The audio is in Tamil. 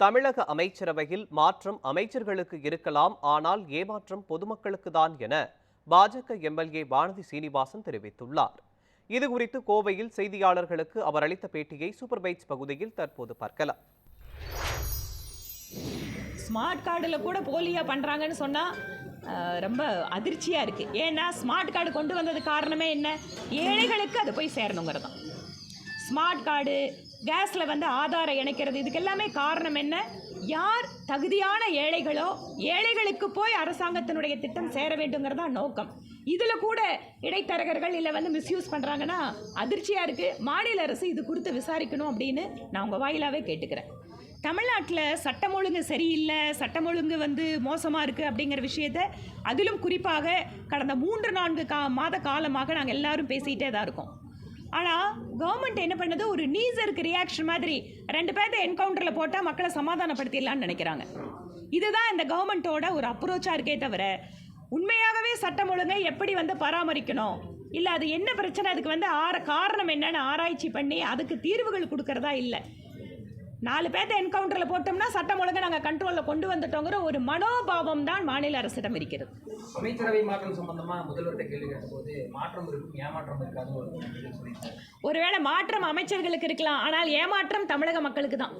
தமிழக அமைச்சரவையில் மாற்றம் அமைச்சர்களுக்கு இருக்கலாம் ஆனால் ஏமாற்றம் பொதுமக்களுக்கு தான் என பாஜக எம்எல்ஏ வானதி சீனிவாசன் தெரிவித்துள்ளார். இது குறித்து கோவையில் செய்தியாளர்களுக்கு அவர் அளித்த பேட்டியை சூப்பர் பைட்ஸ் பகுதியில் தற்போது பார்க்கலாம். ஸ்மார்ட் கார்டில் கூட போலியா பண்ணுறாங்கன்னு சொன்னால் ரொம்ப அதிர்ச்சியாக இருக்குது ஏன்னா ஸ்மார்ட் கார்டு கொண்டு வந்தது காரணமே என்ன? ஏழைகளுக்கு அது போய் சேரணுங்கிறது தான் ஸ்மார்ட் கார்டு கேஸில் வந்து ஆதாரம் இணைக்கிறது. இதுக்கு எல்லாமே காரணம் என்ன? யார் தகுதியான ஏழைகளோ ஏழைகளுக்கு போய் அரசாங்கத்தினுடைய திட்டம் சேர வேண்டுங்கிறது தான் நோக்கம். இதில் கூட இடைத்தரகர்கள் இல்லை வந்து மிஸ்யூஸ் பண்ணுறாங்கன்னா அதிர்ச்சியாக இருக்குது மாநில அரசு இது குறித்து விசாரிக்கணும் அப்படின்னு நான் உங்கள் வாயிலாகவே கேட்டுக்கிறேன். தமிழ்நாட்டில் சட்டம் ஒழுங்கு சரியில்லை சட்டம் ஒழுங்கு வந்து மோசமாக இருக்குது அப்படிங்கிற விஷயத்த அதிலும் குறிப்பாக கடந்த மூன்று நான்கு கா மாத காலமாக நாங்கள் எல்லாரும் பேசிகிட்டே தான் இருக்கோம். ஆனால் கவர்மெண்ட் என்ன பண்ணது? ஒரு நீசருக்கு ரியாக்ஷன் மாதிரி ரெண்டு பேர்த்த என்கவுண்டரில் போட்டால் மக்களை சமாதானப்படுத்திடலான்னு நினைக்கிறாங்க. இதுதான் இந்த கவர்மெண்ட்டோட ஒரு அப்ரோச்சாக இருக்கே தவிர உண்மையாகவே சட்டம் ஒழுங்கை எப்படி வந்து பராமரிக்கணும்? இல்லை அது என்ன பிரச்சனை? அதுக்கு வந்து ஆற காரணம் என்னன்னு ஆராய்ச்சி பண்ணி அதுக்கு தீர்வுகள் கொடுக்கறதா இல்லை. நாலு பேர்த்த என்கவுண்டரில் போட்டோம்னா சட்டம் ஒழுங்கை நாங்கள் கண்ட்ரோலில் கொண்டு வந்துட்டோங்கிற ஒரு மனோபாவம் தான் மாநில அரசிடம் இருக்கிறது. அமைச்சரவை மாற்றம் சம்பந்தமாக முதல்வர்கிட்ட கேள்வி கேட்டபோது மாற்றம் இருக்கும் ஏமாற்றம் இருக்காது ஒருவேளை மாற்றம் அமைச்சர்களுக்கு இருக்கலாம் ஆனால் ஏமாற்றம் தமிழக மக்களுக்கு தான்.